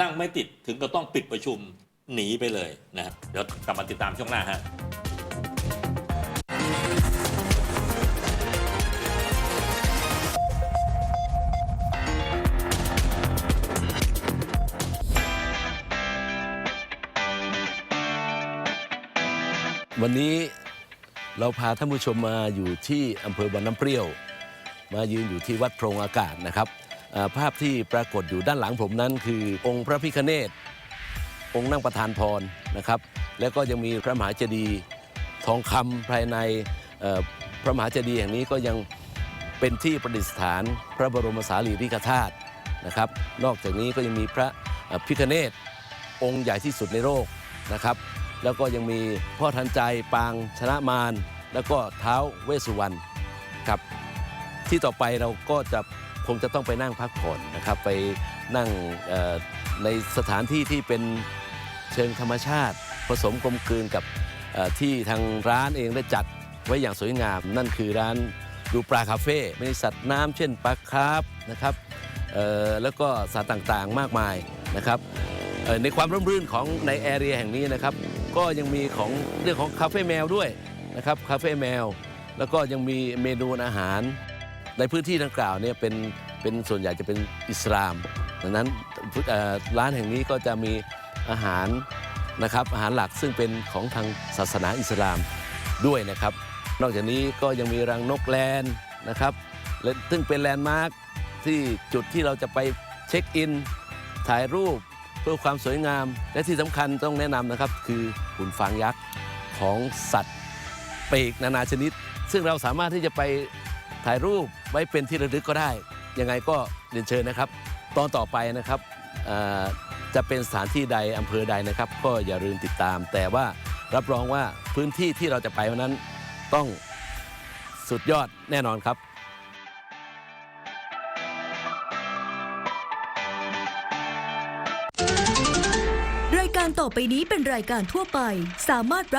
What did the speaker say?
นั่งไม่ติดถึงก็ต้องปิดประชุมหนีไปเลยนะครับเดี๋ยวกลับมาติดตามช่วงหน้าฮะวันนี้เราพาท่านผู้ชมมาอยู่ที่อำเภอบันน้ำเปรี้ยว มายืนอยู่ที่วัดโพรงอากาศนะครับ ภาพที่ปรากฏอยู่ด้านหลังผมนั้น คือองค์พระพิคเนศองค์นั่งประธานพรนะครับ แล้วก็ยังมีพระมหาเจดีย์ทองคำภายในพระมหาเจดีย์แห่งนี้ก็ยังเป็นที่ประดิษฐานพระบรมสารีริกธาตุนะครับ นอกจากนี้ก็ยังมีพระพิคเนศองค์ใหญ่ที่สุดในโลกนะครับ แล้วก็ยังมีพ่อทันใจปางชนะมารแล้วก็เท้าเวสุวรรณครับที่ต่อไปเราก็จะ คงจะต้องไปนั่งพักผ่อนนะครับ ไปนั่งในสถานที่ที่เป็นเชิงธรรมชาติ ผสมกลมกลืนกับที่ทางร้านเองได้จัดไว้อย่างสวยงาม นั่นคือร้านดูปลาคาเฟ่มีสัตว์น้ำเช่นปลาคร์ฟนะครับแล้วก็สัตว์ต่างๆมากมายนะครับในความร่มรื่นของในแอเรียแห่งนี้นะครับ ก็ยังมีของเรื่องของคาเฟ่แมวด้วยนะครับคาเฟ่แมว แล้วก็ยังมีเมนูอาหาร ในพื้นที่ดังกล่าวเนี่ยเป็น เป็นส่วนใหญ่จะเป็นอิสลาม ดังนั้นร้านแห่งนี้ก็จะมีอาหารนะครับอาหารหลักซึ่งเป็นของทางศาสนาอิสลามด้วยนะครับ นอกจากนี้ก็ยังมีรังนกแลนนะครับและซึ่งเป็นแลนด์มาร์คที่จุดที่เราจะไปเช็คอิน ถ่ายรูปเพื่อความสวยงาม และที่สำคัญต้องแนะนำนะครับ คือหุ่นฟางยักษ์ของสัตว์ปีกนานาชนิด ซึ่งเราสามารถที่จะไปถ่ายรูปไว้เป็นที่ระลึกก็ได้ ยังไงก็เรียนเชิญนะครับ ตอนต่อไปนะครับจะเป็นสถานที่ใดอำเภอใดนะครับ ก็อย่าลืมติดตาม แต่ว่ารับรองว่าพื้นที่ที่เราจะไปวันนั้นต้องสุดยอดแน่นอนครับรายการต่อไปนี้เป็นรายการทั่วไปสามารถรับ